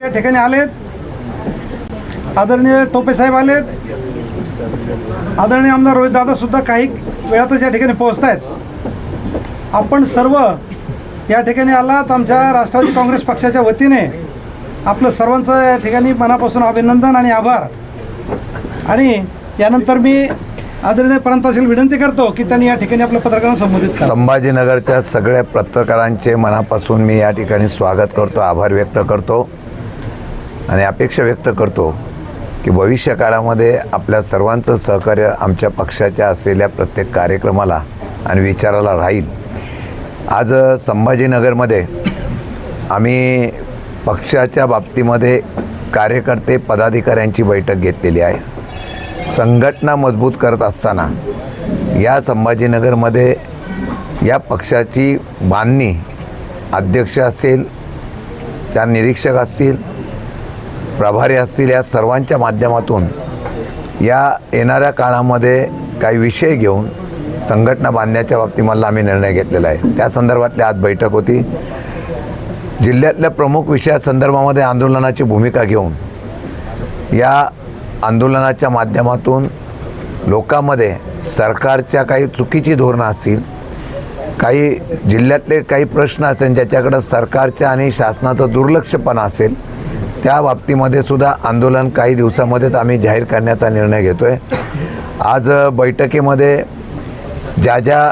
या ठिकाणी आलेत. आदरणीय टोपे साहेब आलेत. आदरणीय आमदार रोहित दादा सुद्धा काही वेळातच या ठिकाणी पोहोचत आहेत आपण सर्व या ठिकाणी आलात. आमच्या राष्ट्रवादी काँग्रेस पक्षाच्या वतीने आपलं सर्वांचं या ठिकाणी मनापासून अभिनंदन आणि आभार. आणि यानंतर मी आदरणीय प्रांताशील विनंती करतो की त्यांनी या ठिकाणी आपल्या पत्रकारांना संबोधित संभाजीनगरच्या सगळ्या पत्रकारांचे मनापासून मी या ठिकाणी स्वागत करतो आभार व्यक्त करतो. आणि अपेक्षा व्यक्त करतो की भविष्य काळामध्ये आपल्या सर्वांचं सहकार्य आमच्या पक्षाच्या असलेल्या प्रत्येक कार्यक्रमाला आणि विचाराला राहील. आज संभाजीनगरमध्ये आम्ही पक्षाच्या बाबतीमध्ये कार्यकर्ते पदाधिकाऱ्यांची बैठक घेतलेली आहे. संघटना मजबूत करत असताना या संभाजीनगरमध्ये या पक्षाची बांधणी अध्यक्ष असेल त्या निरीक्षक असतील प्रभारी असतील या सर्वांच्या माध्यमातून या येणाऱ्या काळामध्ये काही विषय घेऊन संघटना बांधण्याच्या बाबतीमधला आम्ही निर्णय घेतलेला आहे. त्या संदर्भातली आज बैठक होती. जिल्ह्यातल्या प्रमुख विषयासंदर्भामध्ये आंदोलनाची भूमिका घेऊन या आंदोलनाच्या माध्यमातून लोकांमध्ये सरकारच्या काही चुकीची धोरणं असतील काही जिल्ह्यातले काही प्रश्न असेल ज्याच्याकडं सरकारच्या आणि शासनाचं दुर्लक्षपणा असेल त्या बाबतीमध्ये सुद्धा आंदोलन काही दिवसामध्येच आम्ही जाहीर करण्याचा निर्णय घेतो आहे आज बैठकीमध्ये ज्या ज्या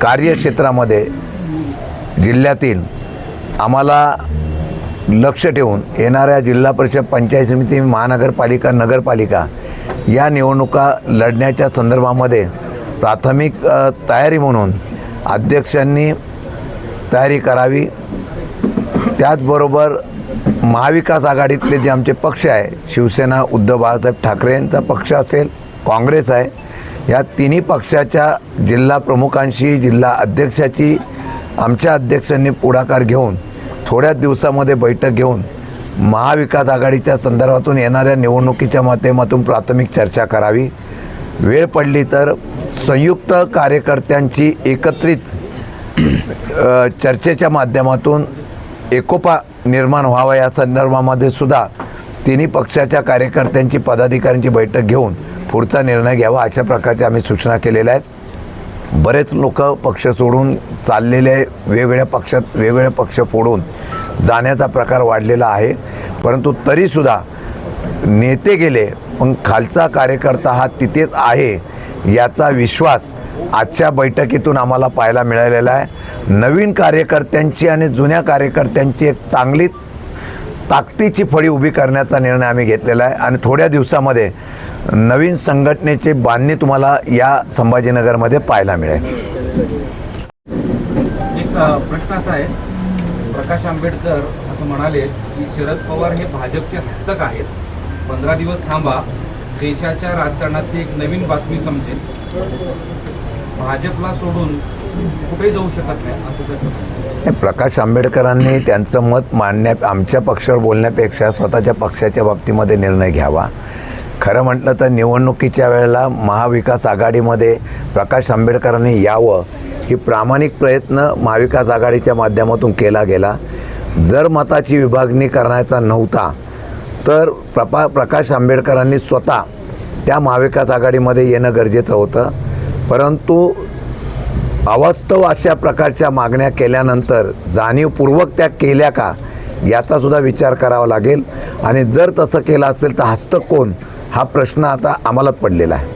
कार्यक्षेत्रामध्ये जिल्ह्यातील आम्हाला लक्ष ठेवून येणाऱ्या जिल्हा परिषद पंचायत समिती महानगरपालिका नगरपालिका या निवडणुका लढण्याच्या संदर्भामध्ये प्राथमिक तयारी म्हणून अध्यक्षांनी तयारी करावी. त्याचबरोबर महाविकास आघाडीतले जे आमचे पक्ष आहे शिवसेना उद्धव बाळासाहेब ठाकरे यांचा पक्ष असेल काँग्रेस आहे या तिन्ही पक्षाच्या जिल्हा प्रमुखांशी जिल्हा अध्यक्षाची आमच्या अध्यक्षांनी पुढाकार घेऊन थोड्याच दिवसामध्ये बैठक घेऊन महाविकास आघाडीच्या संदर्भातून येणाऱ्या निवडणुकीच्या माध्यमातून प्राथमिक चर्चा करावी. वेळ पडली तर संयुक्त कार्यकर्त्यांची एकत्रित चर्चेच्या माध्यमातून एकोपा निर्माण व्हावा या संदर्भामध्ये सुद्धा तिन्ही पक्षाच्या कार्यकर्त्यांची पदाधिकाऱ्यांची बैठक घेऊन पुढचा निर्णय घ्यावा अशा प्रकारच्या आम्ही सूचना केलेल्या आहेत. बरेच लोक पक्ष सोडून चाललेले वेगवेगळ्या पक्षात वेगवेगळे पक्ष फोडून जाण्याचा प्रकार वाढलेला आहे. परंतु तरीसुद्धा नेते गेले पण खालचा कार्यकर्ता हा तिथेच आहे याचा विश्वास आजच्या बैठकीतून आम्हाला पाहायला मिळालेला आहे. नवीन कार्यकर्त्यांची आणि जुन्या कार्यकर्त्यांची एक चांगली ताकदीची फळी उभी करण्याचा निर्णय आम्ही घेतलेला आहे. आणि थोड्या दिवसामध्ये नवीन संघटनेची बांधणी तुम्हाला या संभाजीनगरमध्ये पाहायला मिळेल. एक प्रश्न असा आहे प्रकाश आंबेडकर असं म्हणाले की शरद पवार हे भाजपचे हस्तक आहेत. पंधरा दिवस थांबा देशाच्या राजकारणातली एक नवीन बातमी समजेल. भाजपला सोडून जाऊ शकत नाही असं त्याचं प्रकाश आंबेडकरांनी त्यांचं मत मांडण्या आमच्या पक्षावर बोलण्यापेक्षा स्वतःच्या पक्षाच्या बाबतीमध्ये निर्णय घ्यावा. खरं म्हटलं तर निवडणुकीच्या वेळेला महाविकास आघाडीमध्ये प्रकाश आंबेडकरांनी यावं ही प्रामाणिक प्रयत्न महाविकास आघाडीच्या माध्यमातून केला गेला. जर मताची विभागणी करण्याचा नव्हता तर प्रपा प्रकाश आंबेडकरांनी स्वतः त्या महाविकास आघाडीमध्ये येणं गरजेचं होतं. परंतु अवास्तव अशा प्रकारच्या मागण्या केल्यानंतर जाणीवपूर्वक त्या केल्या का याचा सुद्धा विचार करावा लागेल. आणि जर तसं केलं असेल तर हस्तक कोण हा प्रश्न आता आम्हालाच पडलेला आहे.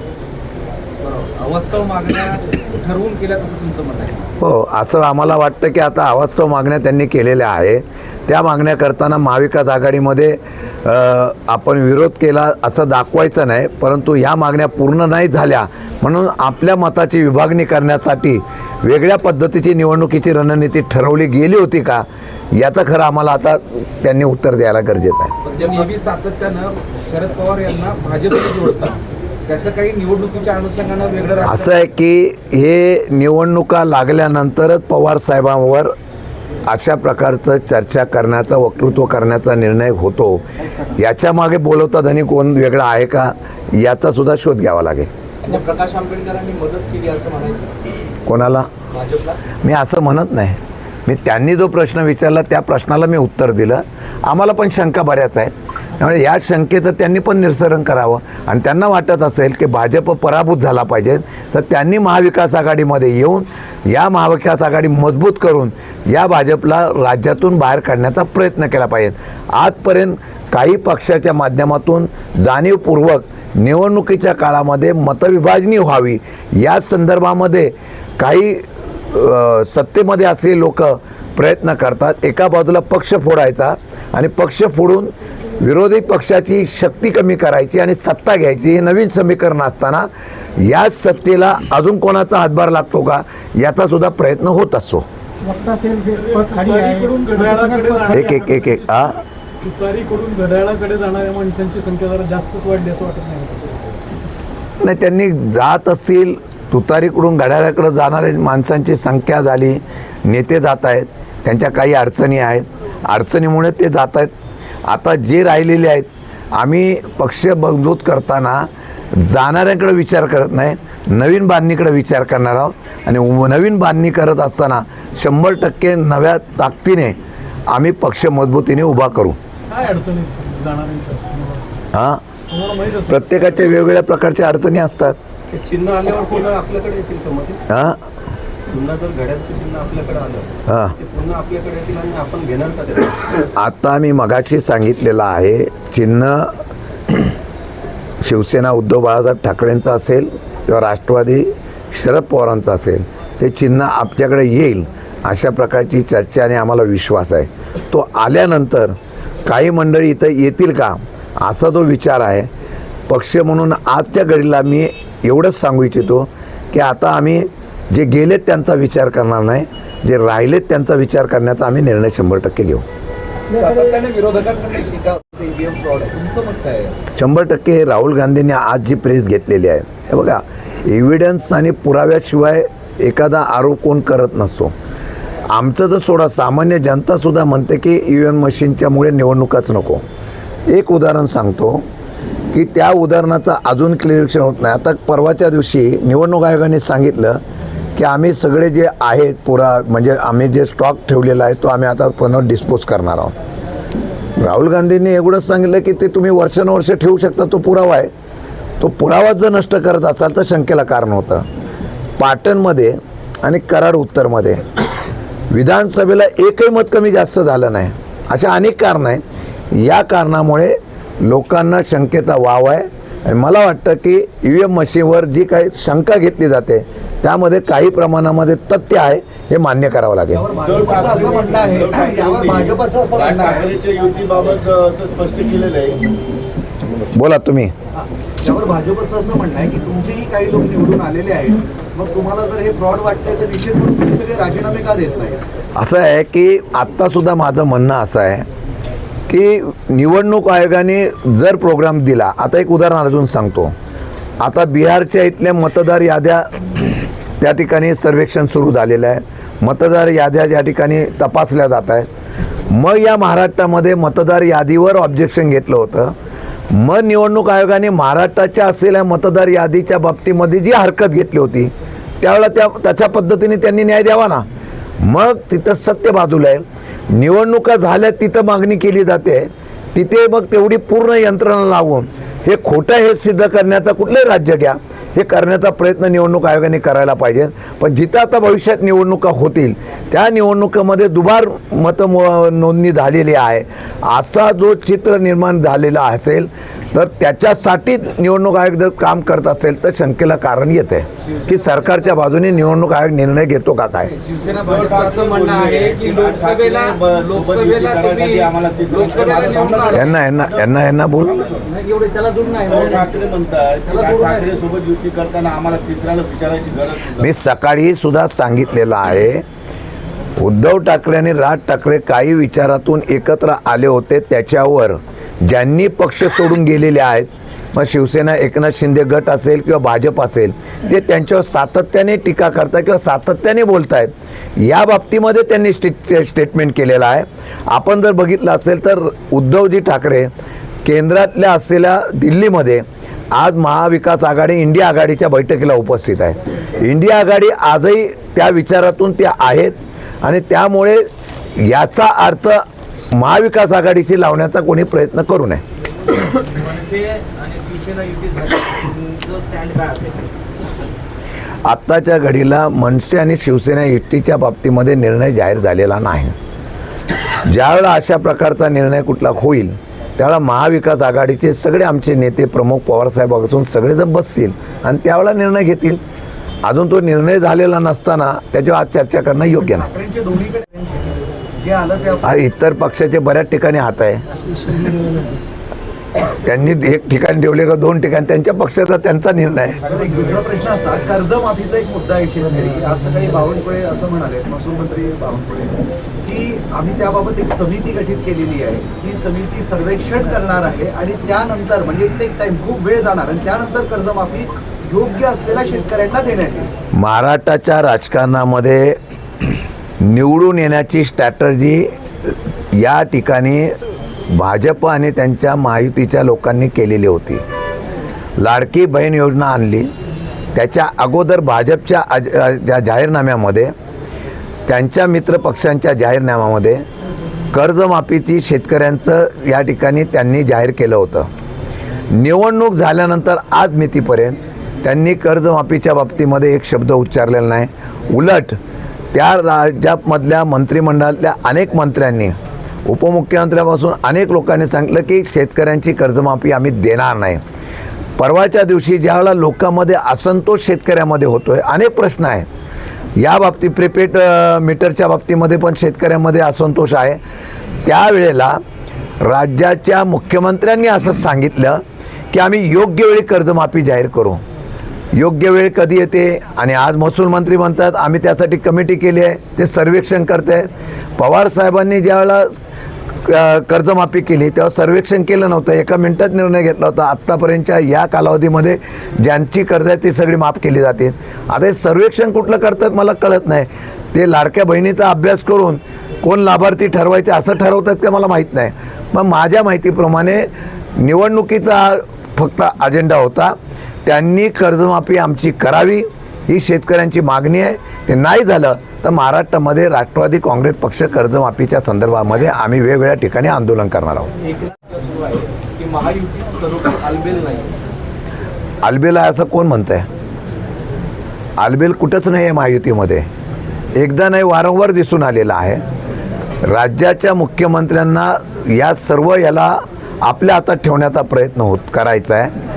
हो असं आम्हाला वाटतं की आता अवास्तव मागण्या त्यांनी केलेल्या आहे. त्या मागण्या करताना महाविकास आघाडीमध्ये आपण विरोध केला असं दाखवायचं नाही परंतु ह्या मागण्या पूर्ण नाही झाल्या म्हणून आपल्या मताची विभागणी करण्यासाठी वेगळ्या पद्धतीची निवडणुकीची रणनीती ठरवली गेली होती का? याचं खरं आम्हाला आता त्यांनी उत्तर द्यायला गरजेचं आहे. सातत्यानं शरद पवार यांना त्याचं काही निवडणुकीच्या अनुषंगानं वेगळं असं आहे की हे निवडणुका लागल्यानंतरच पवार साहेबांवर अशा प्रकारचं चर्चा करण्याचा वक्तृत्व करण्याचा निर्णय होतो. याच्या मागे बोलवता धनी कोण वेगळा आहे का? याचा सुद्धा शोध घ्यावा लागेल. प्रकाश आंबेडकरांनी मदत केली असं म्हणायचं? कोणाला? मी असं म्हणत नाही. मी त्यांनी जो प्रश्न विचारला त्या प्रश्नाला मी उत्तर दिलं. आम्हाला पण शंका बऱ्याच आहेत. त्यामुळे या शंकेचं त्यांनी पण निरसरण करावं. आणि त्यांना वाटत असेल की भाजप पराभूत झाला पाहिजे तर त्यांनी महाविकास आघाडीमध्ये येऊन या महाविकास आघाडी मजबूत करून या भाजपला राज्यातून बाहेर काढण्याचा प्रयत्न केला पाहिजे. आजपर्यंत काही पक्षाच्या माध्यमातून जाणीवपूर्वक निवडणुकीच्या काळामध्ये मतविभाजनी व्हावी या संदर्भामध्ये काही सत्तेमध्ये असलेली लोक प्रयत्न करतात. एका बाजूला पक्ष फोडायचा आणि पक्ष फोडून विरोधी पक्षाची शक्ती कमी करायची आणि सत्ता घ्यायची हे नवीन समीकरण असताना या सत्तेला अजून कोणाचा हातभार लागतो का? याचा सुद्धा प्रयत्न होत असतो एक एक एक एक हा तुतारीकडून घड्याळाकडे जाणाऱ्या माणसांची संख्या जरा जास्तच वाढली असं वाटत नाही. नाही त्यांनी जात असतील तुतारीकडून घड्याळाकडे जाणाऱ्या माणसांची संख्या झाली नेते जात आहेत त्यांच्या काही अडचणी आहेत. अडचणीमुळे ते जात आहेत. आता जे राहिलेले आहेत आम्ही पक्ष मजबूत करताना जाणाऱ्यांकडे विचार करत नाही नवीन बांधणीकडे विचार करणार आहोत आणि नवीन बांधणी करत असताना शंभर टक्के नव्या ताकदीने आम्ही पक्ष मजबूतीने उभा करू. हां? प्रत्येकाच्या वेगवेगळ्या प्रकारच्या अडचणी असतात. ते चिन्ह आल्यावर पुन्हा आपल्याकडे येतील का मग? ते? हां? पुन्हा जर घड्याळचं चिन्ह आपल्याकडे आलं हां. ते पुन्हा आपल्याकडे येतील आणि आपण घेणार का ते आता मी मगाशी सांगितलेलं आहे चिन्ह शिवसेना उद्धव बाळासाहेब ठाकरेंचं असेल किंवा राष्ट्रवादी शरद पवारांचं असेल ते चिन्ह आपल्याकडे येईल अशा प्रकारची चर्चा आणि आम्हाला विश्वास आहे. तो आल्यानंतर काही मंडळी इथं येतील का? असा जो विचार आहे. पक्ष म्हणून आजच्या घडीला मी एवढंच सांगू इच्छितो की आता आम्ही जे गेलेत त्यांचा विचार करणार नाही जे राहिलेत त्यांचा विचार करण्याचा आम्ही निर्णय शंभर टक्के घेऊ. आहे. शंभर टक्के हे राहुल गांधींनी आज जी प्रेस घेतलेली आहे हे बघा एव्हिडन्स आणि पुराव्याशिवाय एखादा आरोप कोण करत नसतो. आमचं तर सोडा सामान्य जनतासुद्धा म्हणते की ई व्ही एम मशीनच्यामुळे निवडणुकाच नको. एक उदाहरण सांगतो की त्या उदाहरणाचं अजून क्लिअरेशन होत नाही. आता परवाच्या दिवशी निवडणूक आयोगाने सांगितलं की आम्ही सगळे जे आहेत पुरा म्हणजे आम्ही जे स्टॉक ठेवलेला आहे तो आम्ही आता पुन्हा डिस्पोज करणार आहोत. राहुल गांधींनी एवढंच सांगितलं की ते तुम्ही वर्षानुवर्ष ठेवू शकता तो पुरावा आहे. तो पुरावाच जर नष्ट करत असाल तर शंकेला कारण होतं. पाटणमध्ये आणि कराड उत्तरमध्ये विधानसभेला एकही मत कमी जास्त झालं नाही. अशा अनेक कारणं आहेत. या कारणामुळे लोकांना शंकेचा वाव आहे. आणि मला वाटतं की ई व्ही एम मशीनवर जी काही शंका घेतली जाते त्यामध्ये काही प्रमाणामध्ये तथ्य आहे हे मान्य करावं लागेल. बोला तुम्ही. भाजपचं असं म्हणणं आहे की तुमचेही काही लोक निवडून आलेले आहेत. मग तुम्हाला जर हे फ्रॉड वाटतंय तर निश्चित म्हणून तुम्ही सगळे राजीनामे का देत नाही असं आहे की आत्तासुद्धा माझं म्हणणं असं आहे की निवडणूक आयोगाने जर प्रोग्राम दिला आता एक उदाहरण अजून सांगतो. आता बिहारच्या इथल्या मतदार याद्या त्या ठिकाणी सर्वेक्षण सुरू झालेलं आहे. मतदार याद्या या ठिकाणी तपासल्या जात आहेत. मग या महाराष्ट्रामध्ये मतदार यादीवर ऑब्जेक्शन घेतलं होतं. मग निवडणूक आयोगाने महाराष्ट्राच्या असलेल्या मतदार यादीच्या बाबतीमध्ये जी हरकत घेतली होती त्यावेळेला त्या त्याच्या पद्धतीने त्यांनी न्याय द्यावा ना? मग तिथं सत्य बाजूला आहे. निवडणुका झाल्या तिथं मागणी केली जाते. तिथे मग तेवढी पूर्ण यंत्रणा लावून हे खोटं हे सिद्ध करण्याचा कुठलंही राज्य घ्या. हे करण्याचा प्रयत्न निवडणूक आयोगाने करायला पाहिजे. पण जिथं आता भविष्यात निवडणुका होतील त्या निवडणुकामध्ये दुबार मत नोंदणी झालेली आहे. असा जो चित्र निर्माण झालेला असेल तर त्याच्यासाठी निवडणूक आयोग जर काम करत असेल तर शंकेला कारण येते. की सरकारच्या बाजूने निवडणूक आयोग निर्णय घेतो का काय? आहे. यांना यांना यांना यांना बोल. आहे आहे. मी सकाळी सुद्धा सांगितलेलं आहे. उद्धव ठाकरे आणि राज ठाकरे काही विचारातून एकत्र आले होते त्याच्यावर. ज्यांनी पक्ष सोडून गेलेले आहेत मग शिवसेना एकनाथ शिंदे गट असेल किंवा भाजप असेल ते त्यांच्यावर सातत्याने टीका करतात किंवा सातत्याने बोलत आहेत या बाबतीमध्ये त्यांनी स्टेट स्टेटमेंट केलेलं आहे. आपण जर बघितलं असेल तर उद्धवजी ठाकरे केंद्रातल्या असलेल्या दिल्लीमध्ये आज महाविकास आघाडी इंडिया आघाडीच्या बैठकीला उपस्थित आहे. इंडिया आघाडी आजही त्या विचारातून त्या आहेत आणि त्यामुळे याचा अर्थ महाविकास आघाडीशी लावण्याचा कोणी प्रयत्न करू नये. आत्ताच्या घडीला मनसे आणि शिवसेना युतीच्या बाबतीमध्ये निर्णय जाहीर झालेला नाही. ज्यावेळेला अशा प्रकारचा निर्णय कुठला होईल त्यावेळेला महाविकास आघाडीचे सगळे आमचे नेते प्रमुख पवारसाहेब असून सगळेजण बसतील आणि त्यावेळेला निर्णय घेतील. अजून तो निर्णय झालेला नसताना त्याच्यावर आज चर्चा करणं योग्य नाही. इतर पक्षाचे बऱ्याच ठिकाणी हात आहे. त्यांनी एक ठिकाणी ठेवले का दोन ठिकाणी त्यांच्या पक्षाचा त्यांचा निर्णय एक दुसरा प्रश्न असा कर्जमाफीचा एक मुद्दा आहे शेतकरी आज सकाळी बावनकुळे असं म्हणाले महसूल मंत्री बावनकुळे की आम्ही त्याबाबत एक समिती गठीत केलेली आहे. ही समिती सर्वेक्षण करणार आहे आणि त्यानंतर म्हणजे टेक टाइम खूप वेळ जाणार आणि त्यानंतर कर्जमाफी योग्य असलेल्या शेतकऱ्यांना देण्यात येईल. महाराष्ट्राच्या राजकारणामध्ये निवडून येण्याची स्ट्रॅटर्जी या ठिकाणी भाजप आणि त्यांच्या महायुतीच्या लोकांनी केलेली होती. लाडकी बहीण योजना आणली. त्याच्या अगोदर भाजपच्या आज- ज्या जाहीरनाम्यामध्ये त्यांच्या मित्रपक्षांच्या जाहीरनाम्यामध्ये कर्जमाफीची शेतकऱ्यांचं या ठिकाणी त्यांनी जाहीर केलं होतं. निवडणूक झाल्यानंतर आज मितीपर्यंत त्यांनी कर्जमाफीच्या बाबतीमध्ये एक शब्द उच्चारलेला नाही. उलट त्या राज्यामधल्या मंत्रिमंडळातल्या अनेक मंत्र्यांनी उपमुख्यमंत्र्यापासून अनेक लोकांनी सांगितलं की शेतकऱ्यांची कर्जमाफी आम्ही देणार नाही. परवाच्या दिवशी ज्यावेळेला लोकांमध्ये असंतोष शेतकऱ्यामध्ये होतो आहे अनेक प्रश्न आहेत. या बाबतीत प्रिपेड मीटरच्या बाबतीमध्ये पण शेतकऱ्यांमध्ये असंतोष आहे. त्यावेळेला राज्याच्या मुख्यमंत्र्यांनी असं सांगितलं की आम्ही योग्य वेळी कर्जमाफी जाहीर करू. योग्य वेळ कधी येते आणि आज महसूल मंत्री म्हणतात आम्ही त्यासाठी कमिटी केली आहे ते सर्वेक्षण करत आहेत पवार साहेबांनी ज्यावेळेला क- कर्जमाफी केली तेव्हा सर्वेक्षण केलं नव्हतं. एका मिनटात निर्णय घेतला होता. आत्तापर्यंतच्या या कालावधीमध्ये ज्यांची कर्ज आहे ती सगळी माफ केली जाते आता हे सर्वेक्षण कुठलं करतात मला कळत नाही. ते लाडक्या बहिणीचा अभ्यास करून कोण लाभार्थी ठरवायचे असं ठरवतात का मला माहीत नाही. मग माझ्या माहितीप्रमाणे निवडणुकीचा फक्त अजेंडा होता. त्यांनी कर्जमाफी आमची करावी ही शेतकऱ्यांची मागणी आहे. ते नाही झालं तर महाराष्ट्रामध्ये राष्ट्रवादी काँग्रेस पक्ष कर्जमाफीच्या संदर्भामध्ये आम्ही वेगवेगळ्या ठिकाणी आंदोलन करणार आहोत. आलबेल आहे असं कोण म्हणत आहे आलबेल कुठंच नाही आहे महायुतीमध्ये. एकदा नाही वारंवार दिसून आलेला आहे. राज्याच्या मुख्यमंत्र्यांना या सर्व याला आपल्या हातात ठेवण्याचा प्रयत्न होत करायचा आहे.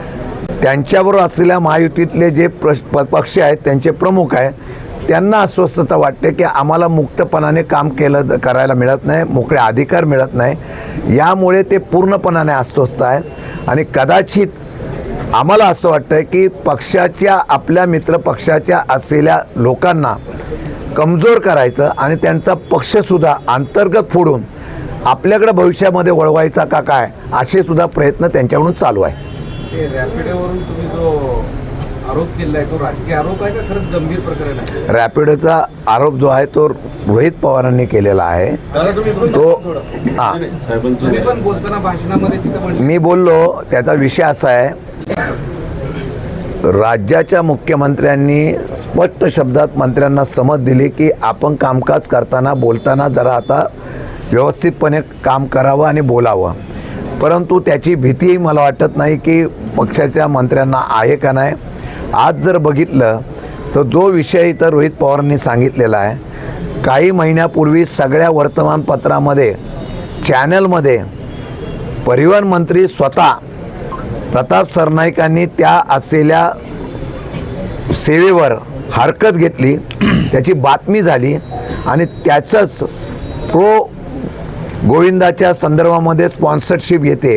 त्यांच्याबरोबर असलेल्या महायुतीतले जे प्रश प- पक्ष आहेत त्यांचे प्रमुख आहे त्यांना अस्वस्थता वाटते की आम्हाला मुक्तपणाने काम केलं करायला मिळत नाही मोकळे अधिकार मिळत नाही. यामुळे ते पूर्णपणाने अस्वस्थ आहे. आणि कदाचित आम्हाला असं वाटतं की पक्षाच्या आपल्या मित्र पक्षाच्या असलेल्या लोकांना कमजोर करायचं आणि त्यांचा पक्षसुद्धा अंतर्गत फोडून आपल्याकडे भविष्यामध्ये वळवायचा का काय असे सुद्धा प्रयत्न त्यांच्याकडून चालू आहे. ते रॅपिडोवरून तुम्ही जो आरोप केला आहे तो राजकीय आरोप आहे का खरंच गंभीर प्रकरण आहे? रॅपिडोचा आरोप जो आहे तो रोहित पवारांनी केलेला आहे. तो हां. तुम्ही पण बोलताना भाषणामध्ये तिथं मी बोललो त्याचा विषय असा आहे राज्याच्या मुख्यमंत्र्यांनी स्पष्ट शब्दात मंत्र्यांना समज दिली की आपण कामकाज करताना बोलताना जरा आता व्यवस्थितपणे काम करावं आणि बोलावं. परंतु त्याची भीतीही मला वाटत नाही की पक्षाच्या मंत्र्यांना आहे का नाही. आज जर बघितलं तर जो विषय इथं रोहित पवारांनी सांगितलेला आहे काही महिन्यापूर्वी सगळ्या वर्तमानपत्रामध्ये चॅनलमध्ये परिवहन मंत्री स्वतः प्रताप सरनाईकांनी त्या असलेल्या सेवेवर हरकत घेतली. त्याची बातमी झाली आणि त्याचंच प्रो गोविंदाच्या संदर्भामध्ये स्पॉन्सरशिप येते.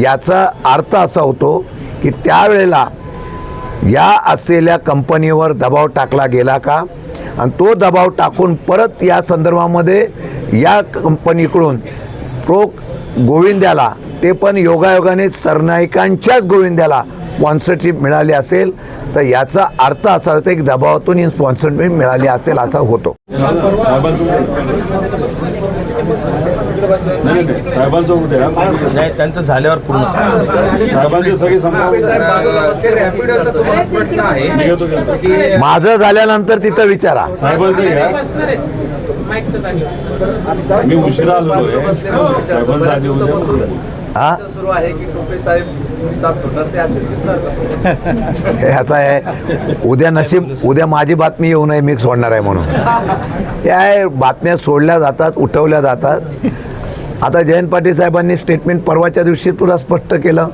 याचा अर्थ असा होतो की त्यावेळेला या असलेल्या कंपनीवर दबाव टाकला गेला का? आणि तो दबाव टाकून परत या संदर्भामध्ये या कंपनीकडून प्रो गोविंद्याला ते पण योगायोगाने सरनायकांच्याच गोविंद्याला स्पॉन्सरशिप मिळाली असेल तर याचा अर्थ असा होतो की दबावातून ही स्पॉन्सरशिप मिळाली असेल असा होतो. नाही नाही, साहेबांचं होऊ द्या नाही त्यांचं झाल्यावर पूर्ण. साहेबांची सगळी संपा रॅपिडोचा तुम्हाला प्रश्न आहे. निघतो का? की माझं झाल्यानंतर तिथं विचारा. साहेबांचं घ्या. मी उशिरा आलेलो आहे. साहेबांचं आधी उद्या हा? सुरू आहे की टोपे साहेब साथ सोडणार ते असे दिसणार का? ह्याचा आहे उद्या नशीब उद्या माझी बातमी येऊ नये मी सोडणार आहे म्हणून. हे आहे बातम्या सोडल्या जातात उठवल्या जातात. आता जयंत पाटील साहेबांनी स्टेटमेंट परवाच्या दिवशी पुरा स्पष्ट केलं.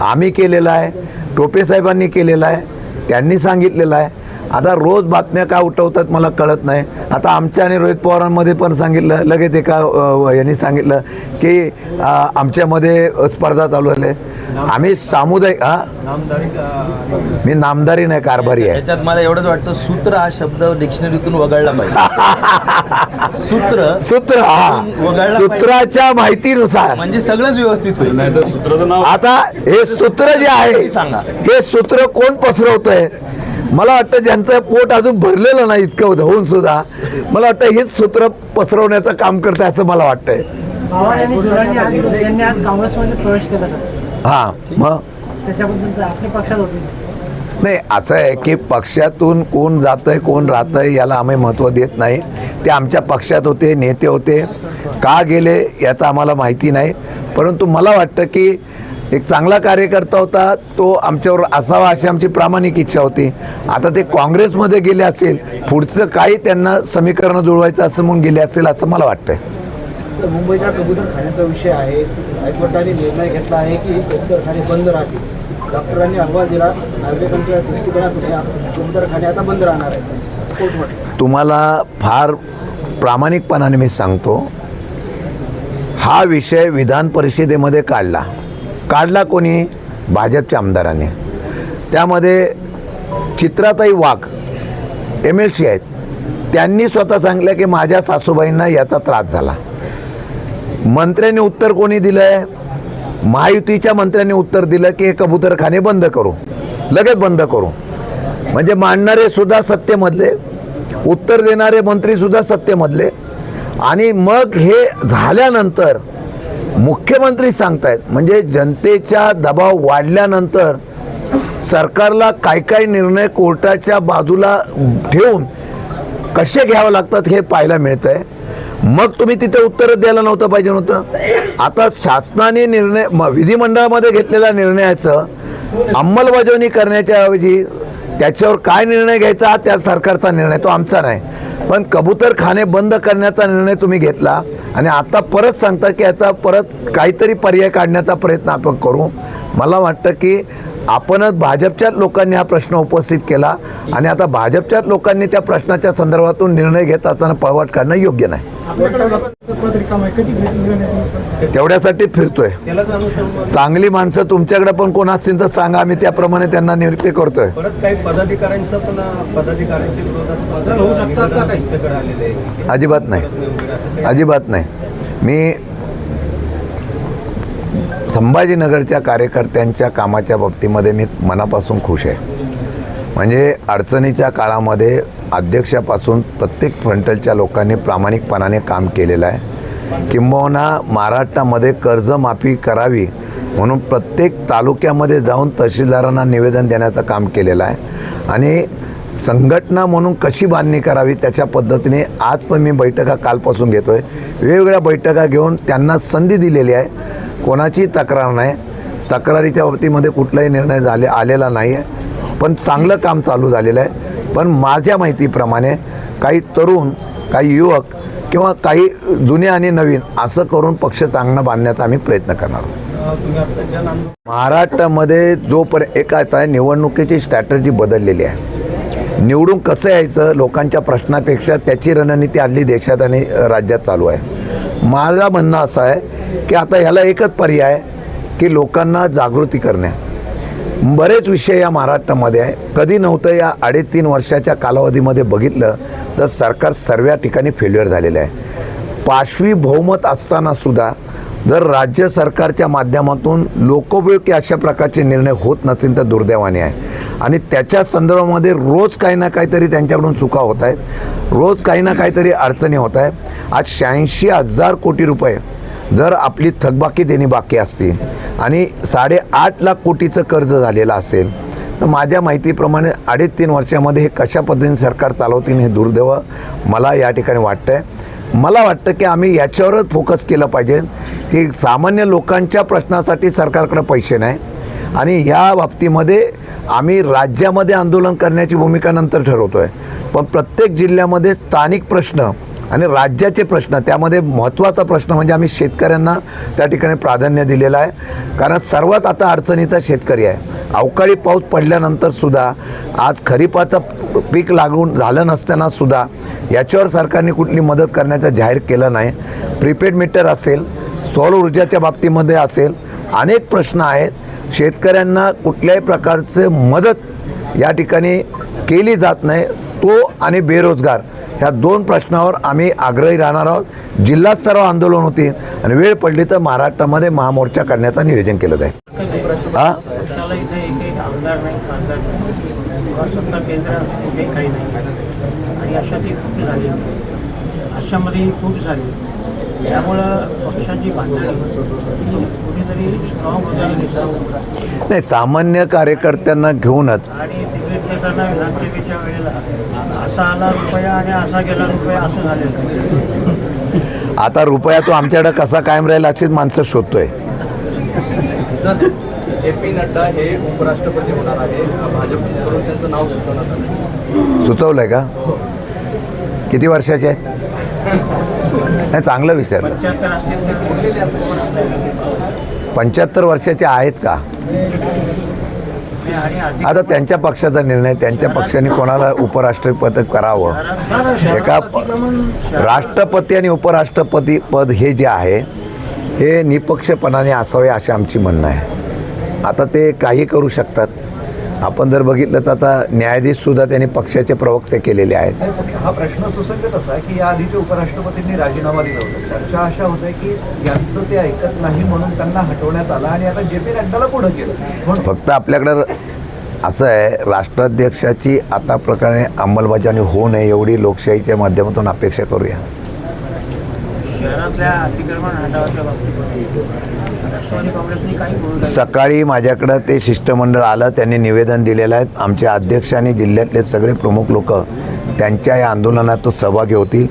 आम्ही केलेलं आहे टोपे साहेबांनी केलेलं आहे त्यांनी सांगितलेलं आहे. आता रोज बातम्या का उठवतात मला कळत नाही. आता आमच्या आणि रोहित पवारांमध्ये पण सांगितलं लगेच एका यांनी सांगितलं की आमच्यामध्ये स्पर्धा चालू आहे. आम्ही सामुदायिक हा? मी नामदारी नाही कारभारी आहे. याच्यात मला एवढंच वाटतं सूत्र हा शब्द डिक्शनरीतून वगळला पाहिजे. सूत्र सूत्र हा. वगळला पाहिजे. सूत्राच्या माहितीनुसार. म्हणजे सगळंच व्यवस्थित होईल. आता हे सूत्र जे आहे सांगा. हे सूत्र कोण पसरवतंय? मला वाटतं ज्यांचं पोट अजून भरलेलं नाही इतकं होतं होऊन सुद्धा मला वाटतं हेच सूत्र पसरवण्याचं काम करतंय असं मला वाटतंय. हा मग? नाही असं आहे की पक्षातून कोण जातंय कोण राहतंय याला आम्ही महत्त्व देत नाही. ते आमच्या पक्षात होते नेते होते. का गेले याचं आम्हाला माहिती नाही. परंतु मला वाटतं की एक चांगला कार्यकर्ता होता तो आमच्यावर असावा अशी आमची प्रामाणिक इच्छा होती. आता ते काँग्रेसमध्ये गेले असेल पुढचं काही त्यांना समीकरण जुळवायचं असं म्हणून गेले असेल असं मला वाटतंय. मुंबईच्या कबूतर खाण्याचा विषय आहे. हायकोर्टाने निर्णय घेतला आहे की कबूतरखाने बंद राहतील. डॉक्टरांनी अहवाल दिला नागरिकांच्या दृष्टिकोनातून आता बंद राहणार म्हटलं. तुम्हाला फार प्रामाणिकपणाने मी सांगतो हा विषय विधान परिषदेमध्ये काढला. काढला कोणी? भाजपच्या आमदाराने. त्यामध्ये चित्राताई वाघ एम एल सी आहेत. त्यांनी स्वतः सांगितलं की माझ्या सासूबाईंना याचा त्रास झाला. मंत्र्यांनी उत्तर कोणी दिलं आहे महायुतीच्या मंत्र्यांनी उत्तर दिलं की हे कबूतरखाने बंद करू. लगेच बंद करू. म्हणजे मांडणारे सुद्धा सत्तेमधले उत्तर देणारे मंत्रीसुद्धा सत्तेमधले. आणि मग हे झाल्यानंतर मुख्यमंत्री सांगतायत म्हणजे जनतेच्या दबाव वाढल्यानंतर सरकारला काय काय निर्णय कोर्टाच्या बाजूला ठेवून कसे घ्यावं लागतात हे पाहायला मिळतंय. मग तुम्ही तिथे उत्तर द्यायला नव्हतं पाहिजे नव्हतं. आता शासनाने निर्णय म- विधिमंडळामध्ये घेतलेल्या निर्णयाचं अंमलबजावणी करण्याच्या ऐवजी त्याच्यावर काय निर्णय घ्यायचा हा त्या सरकारचा निर्णय तो आमचा नाही. पण कबूतरखाने बंद करण्याचा निर्णय तुम्ही घेतला आणि आता परत सांगता की याचा परत काहीतरी पर्याय काढण्याचा प्रयत्न आपण करू. मला वाटतं की आपणच भाजपच्याच लोकांनी हा प्रश्न उपस्थित केला आणि आता भाजपच्याच लोकांनी त्या प्रश्नाच्या संदर्भातून निर्णय घेत असताना पळवाट काढणं योग्य नाही. तेवढ्यासाठी फिरतोय. चांगली माणसं तुमच्याकडे पण कोण असतील तर सांगा आम्ही त्याप्रमाणे त्यांना नियुक्ती करतोय. परत काही पदाधिकाऱ्यांचं पण पदाधिकाऱ्यांच्या विरोधात पद- होऊ शकतात का काही? निवेदन आलेले आहे. अजिबात नाही. अजिबात नाही. मी संभाजीनगरच्या कार्यकर्त्यांच्या कामाच्या बाबतीमध्ये मी मनापासून खुश आहे. म्हणजे अडचणीच्या काळामध्ये अध्यक्षापासून प्रत्येक फ्रंटलच्या लोकांनी प्रामाणिकपणाने काम केलेलं आहे. किंबहुना महाराष्ट्रामध्ये कर्जमाफी करावी म्हणून प्रत्येक तालुक्यामध्ये जाऊन तहसीलदारांना निवेदन देण्याचं काम केलेलं आहे. आणि संघटना म्हणून कशी बांधणी करावी त्याच्या पद्धतीने आज पण मी बैठका कालपासून घेतो आहे वेगवेगळ्या बैठका घेऊन त्यांना संधी दिलेली आहे. कोणाची तक्रार नाही. तक्रारीच्या बाबतीमध्ये कुठलाही निर्णय झाले आलेला नाही आहे पण चांगलं काम चालू झालेलं आहे. पण माझ्या माहितीप्रमाणे काही तरुण काही युवक किंवा काही जुने आणि नवीन असं करून पक्ष चांगलं बांधण्याचा आम्ही प्रयत्न करणार आहोत. महाराष्ट्रामध्ये जोपर्यंत एक आता आहे निवडणुकीची स्ट्रॅटर्जी बदललेली आहे. निवडून कसं यायचं लोकांच्या प्रश्नापेक्षा त्याची रणनीती हल्ली देशात आणि राज्यात चालू आहे. माझं म्हणणं असं आहे की आता ह्याला एकच पर्याय आहे की लोकांना जागृती करणे. बरेच विषय या महाराष्ट्रामध्ये आहे. कधी नव्हतं या अडीच वर्षाच्या कालावधीमध्ये बघितलं तर सरकार सर्व ठिकाणी फेल्युअर झालेलं आहे. पाशवी बहुमत असताना सुद्धा जर राज्य सरकारच्या माध्यमातून लोकोपयोगी अशा प्रकारचे निर्णय होत नसतील तर दुर्दैवाने आहे. आणि त्याच्या संदर्भामध्ये रोज काही ना काहीतरी त्यांच्याकडून चुका होत आहेत. रोज काही ना काहीतरी अडचणी होत आहेत. आज शहाऐंशी हजार कोटी रुपये जर आपली थकबाकी देणी बाकी असतील आणि साडेआठ लाख कोटीचं कर्ज झालेलं असेल तर माझ्या माहितीप्रमाणे अडीच तीन वर्षामध्ये हे कशा पद्धतीने सरकार चालवतील हे दुर्दैव मला या ठिकाणी वाटतं आहे मला वाटतं की आम्ही याच्यावरच फोकस केलं पाहिजे की सामान्य लोकांच्या प्रश्नासाठी सरकारकडे पैसे नाही आणि ह्या बाबतीमध्ये आम्ही राज्यामध्ये आंदोलन करण्याची भूमिका नंतर ठरवतो आहे पण प्रत्येक जिल्ह्यामध्ये स्थानिक प्रश्न आणि राज्याचे प्रश्न त्यामध्ये महत्त्वाचा प्रश्न म्हणजे आम्ही शेतकऱ्यांना त्या ठिकाणी प्राधान्य दिलेलं आहे. कारण सर्वात आता अडचणीचा शेतकरी आहे. अवकाळी पाऊस पडल्यानंतर सुद्धा आज खरीपाचं पीक लागून झालं नसताना सुद्धा याच्यावर सरकारने कुठली मदत करण्याचं जाहीर केलं नाही. प्रीपेड मीटर असेल सौर ऊर्जाच्या बाबतीमध्ये असेल अनेक प्रश्न आहेत. शेतकऱ्यांना कुठल्याही प्रकारचं मदत या ठिकाणी केली जात नाही तो आणि बेरोजगार ह्या दोन प्रश्नावर आम्ही आग्रही राहणार आहोत. जिल्हा स्तरावर आंदोलन होते आणि वेळ पडली तर महाराष्ट्रामध्ये महामोर्चा करण्याचं नियोजन केलं जाईल. हा अशा अशामध्ये खूप झाली. त्यामुळं पक्षाची बांधणी ही कुठेतरी स्ट्रॉंग होताना दिसत नाही सामान्य कार्यकर्त्यांना घेऊनच. आणि तिकीट देताना विधानसभेच्या वेळेला असा आला रुपया आणि असा गेला रुपया असं झालेलं आहे. आता रुपया तो आमच्याकडे कसा कायम राहील अशीच माणसं शोधतोय. सर जे पी नड्डा हे उपराष्ट्रपती होणार आहे. भाजपकडून त्यांचं नाव सुचवण्यात आलं सुचवलंय का? किती वर्षाचे आहेत? नाही चांगलं विचार पंच्याहत्तर वर्षाचे आहेत का? आता त्यांच्या पक्षाचा निर्णय त्यांच्या पक्षाने कोणाला उपराष्ट्रपती करावं? एका राष्ट्रपती आणि उपराष्ट्रपती पद हे जे आहे हे निपक्षपणाने असावे असे आमची म्हणणं आहे. आता ते काही करू शकतात. आपण जर बघितलं तर आता न्यायाधीशसुद्धा त्यांनी पक्षाचे प्रवक्ते केलेले आहेत. हा प्रश्न सुसंगत असा की या आधीच्या उपराष्ट्रपतींनी राजीनामा दिला होता. चर्चा अशा होत्या की यांचं ते ऐकत नाही म्हणून त्यांना हटवण्यात आलं आणि आता जे पी नड्डाला पुढं केलं. फक्त आपल्याकडं असं आहे राष्ट्राध्यक्षाची आता प्रकारे अंमलबजावणी होऊ नये एवढी लोकशाहीच्या माध्यमातून अपेक्षा करूया. शहरातल्या अतिक्रमण हटावाच्या बाबतीत सकाळी माझ्याकडं ते शिष्टमंडळ आलं त्यांनी निवेदन दिलेलं आहे. आमचे अध्यक्ष आणि जिल्ह्यातले सगळे प्रमुख लोक त्यांच्या या आंदोलनात तो सहभागी होतील.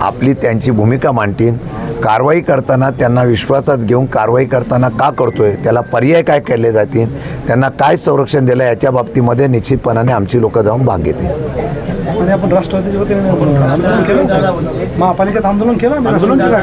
आपली त्यांची भूमिका मांडतील. कारवाई करताना त्यांना विश्वासात घेऊन कारवाई करताना का करतोय त्याला पर्याय काय केले जातील त्यांना काय संरक्षण दिलं याच्या बाबतीमध्ये निश्चितपणाने आमची लोकं जाऊन भाग घेतील. आणि आपण राष्ट्रवादीच्या वतीने आंदोलन केलं? महापालिकेत आंदोलन केलं आम्ही आंदोलन केलं